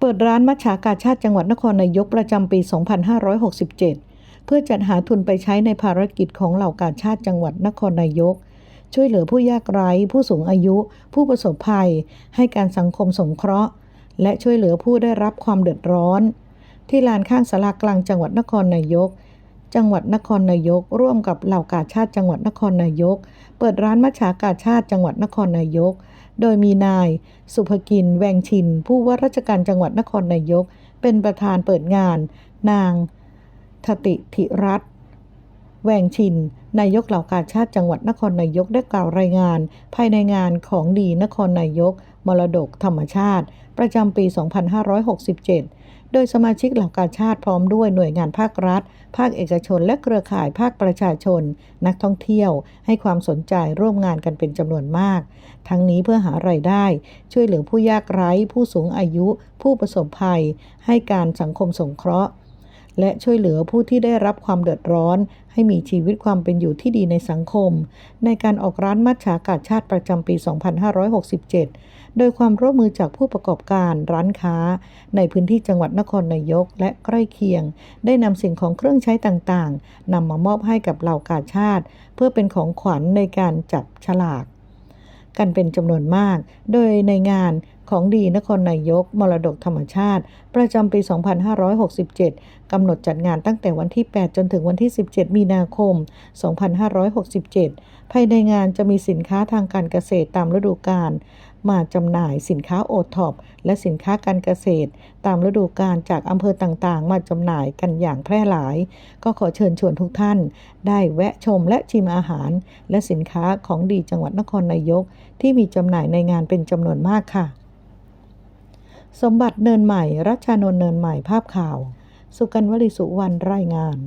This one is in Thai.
เปิดร้านมัชฉากาชาติจังหวัดนครนายกประจำปี 2567 เพื่อจัดหาทุนไปใช้ในภารกิจของเหล่ากาชาติจังหวัดนครนายก ช่วยเหลือผู้ยากไร้ ผู้สูงอายุ ผู้ประสบภัย ให้การสังคมสงเคราะห์ และช่วยเหลือผู้ได้รับความเดือดร้อน ที่ลานข้างสารากลางจังหวัดนครนายก จังหวัดนครนายก ร่วมกับเหล่ากาชาติจังหวัดนครนายก เปิดร้านมัชฉากาชาติจังหวัดนครนายก โดยมีนาย สุภกิน แวงชิน ผู้ว่าราชการจังหวัดนครนายก เป็นประธานเปิดงาน นางทติธิรัตน์แวงชิน นายกเหล่ากาชาติจังหวัดนครนายกได้กล่าวรายงาน ภายในงานของดีนครนายก มรดกธรรมชาติ ประจำปี 2567 โดยสมาชิกเหล่ากาชาติพร้อมด้วยหน่วยงานภาครัฐ ภาคเอกชน และเครือข่ายภาคประชาชน นักท่องเที่ยว ให้ความสนใจร่วมงานกันเป็นจำนวนมาก ทั้งนี้เพื่อหารายได้ ช่วยเหลือผู้ยากไร้ ผู้สูงอายุ ผู้ประสบภัย ให้การสังคมสงเคราะห์ และช่วยเหลือผู้ที่ได้รับความเดือดร้อน ให้มีชีวิตความเป็นอยู่ที่ดีในสังคม ในการออกร้านมัชฉากาชาติประจำปี 2567 โดยความร่วมมือจากผู้ประกอบการร้านค้า ในพื้นที่จังหวัดนครนายกและใกล้เคียง ได้นำสิ่งของเครื่องใช้ต่างๆนำมามอบให้กับเหล่ากาชาติ เพื่อเป็นของขวัญในการจับฉลาก กันเป็นจำนวนมาก โดยในงาน ของดีนครนายก มรดกธรรมชาติ ประจำปี 2567 กำหนดจัดงานตั้งแต่วันที่ 8 จนถึงวันที่ 17 มีนาคม 2567 ภายในงานจะมีสินค้าทางการเกษตรตามฤดูกาลมาจำหน่ายสินค้าโอท็อปและสินค้าการเกษตร ตามฤดูกาลจากอำเภอต่างๆ มาจำหน่ายกันอย่างแพร่หลาย ก็ขอเชิญชวนทุกท่าน ได้แวะชมและชิมอาหาร และสินค้าของดีจังหวัดนครนายก ที่มีจำหน่ายในงานเป็นจำนวนมากค่ะ สมบัติเนินใหม่ รัชชานนท์เนินใหม่ภาพข่าว สุกันวลิสุวรรณรายงาน